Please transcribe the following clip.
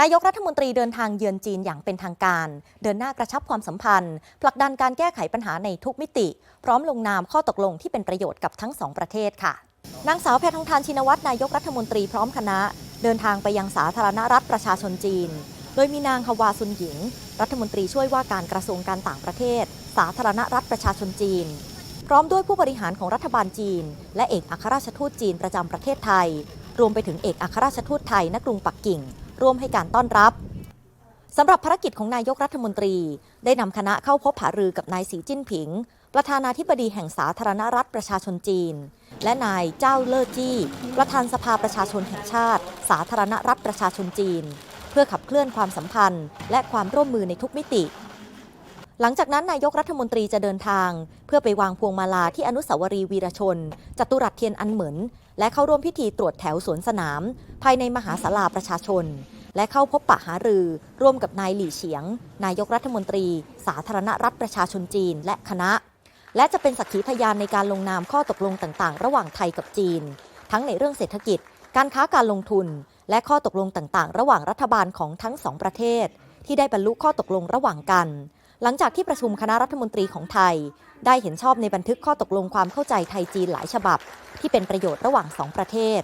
นายกรัฐมนตรีเดินทางเยือนจีนอย่างเป็นทางการ เดินหน้ากระชับความสัมพันธ์ ผลักดันการแก้ไขปัญหาในทุกมิติ พร้อมลงนามข้อตกลงที่เป็นประโยชน์กับทั้งสองประเทศค่ะ นางสาวแพทองทานชินวัตรนายกรัฐมนตรีพร้อมคณะ เดินทางไปยังสาธารณรัฐประชาชนจีน โดยมีนางฮวาซุนหญิง รัฐมนตรีช่วยว่าการกระทรวงการต่างประเทศ สาธารณรัฐประชาชนจีน พร้อมด้วยผู้บริหารของรัฐบาลจีน และเอกอัครราชทูตจีนประจำประเทศไทย รวมไปถึงเอกอัครราชทูตไทยณกรุงปักกิ่ง ร่วมให้การต้อนรับสำหรับภารกิจของนายกรัฐมนตรี ได้นำคณะเข้าพบหารือกับนายสีจิ้นผิง ประธานาธิบดีแห่งสาธารณรัฐประชาชนจีน และนายเจ้าเล่อจี้ ประธานสภาประชาชนแห่งชาติ สาธารณรัฐประชาชนจีน เพื่อขับเคลื่อนความสัมพันธ์ และความร่วมมือในทุกมิติ หลังจากนั้นนายกรัฐมนตรีจะเดินทาง เพื่อไปวางพวงมาลาที่อนุสาวรีย์วีรชน จตุรัสเทียนอันเหมินและเข้าร่วมพิธีตรวจแถวสวนสนาม ภายในมหาศาลาประชาชน และเข้าพบปะหารือ ร่วมกับนายหลี่เฉียง นายกรัฐมนตรี สาธารณรัฐประชาชนจีน และคณะ และจะเป็นสักขีพยานในการลงนามข้อตกลงต่างๆ ระหว่างไทยกับจีน ทั้งในเรื่องเศรษฐกิจ การค้าการลงทุน และข้อตกลงต่างๆ ระหว่างรัฐบาลของทั้งสองประเทศ ที่ได้บรรลุข้อตกลงระหว่างกัน หลังจากที่ประชุมคณะรัฐมนตรีของไทย ได้เห็นชอบในบันทึกข้อตกลงความเข้าใจไทยจีนหลายฉบับ ที่เป็นประโยชน์ระหว่างสองประเทศ